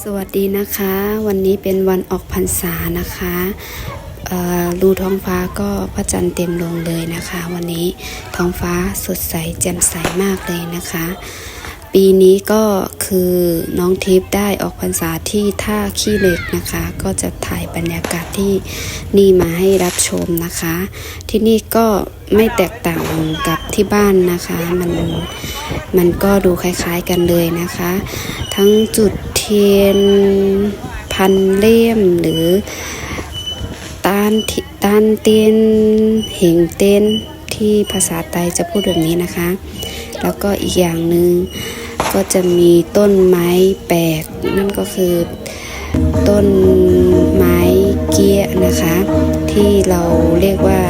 สวัสดีนะคะ วันนี้เป็นวันออกพรรษานะคะดูท้องฟ้าก็พระจันทร์เต็มลงเลยนะคะ วันนี้ท้องฟ้าสดใสแจ่มใสมากเลยนะคะ ปีนี้ก็คือน้องทิพย์ได้ออกพรรษาที่ท่าขี้เหล็กนะคะ ก็จะถ่ายบรรยากาศที่นี่มาให้รับชมนะคะ ที่นี่ก็ไม่แตกต่างกับที่บ้านนะคะ มันมันก็ดูคล้ายๆกันเลยนะคะ ทั้งจุด ทียนพันเล่มหรือตาลทิตาลเตียนเหงเต้นที่ภาษาไทยจะพูดแบบนี้นะคะ แล้วก็อีกอย่างหนึ่งก็จะมีต้นไม้แปลก นั่นก็คือต้นไม้เกี้ยนะคะ ที่เราเรียกว่า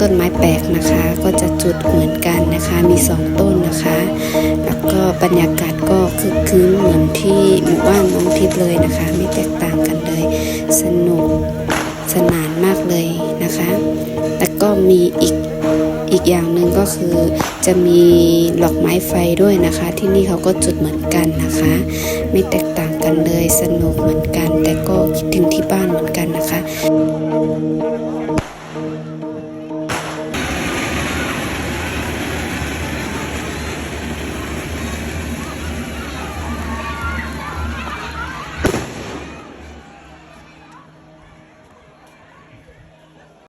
ต้นไม้แปลกนะคะ ก็จะจุดเหมือนกันนะคะมีสองต้นนะคะ บรรยากาศก็คึกคืนเหมือนที่หมู่บ้านน้องทิพย์เลยนะคะ ไม่แตกต่างกันเลย สนุกสนานมากเลยนะคะแล้วก็มีอีกอีกอย่างหนึ่งก็คือจะมีดอกไม้ไฟด้วยนะคะ ที่นี่เขาก็จุดเหมือนกันนะคะ ไม่แตกต่างกันเลยสนุกเหมือนกัน แต่ก็คิดถึง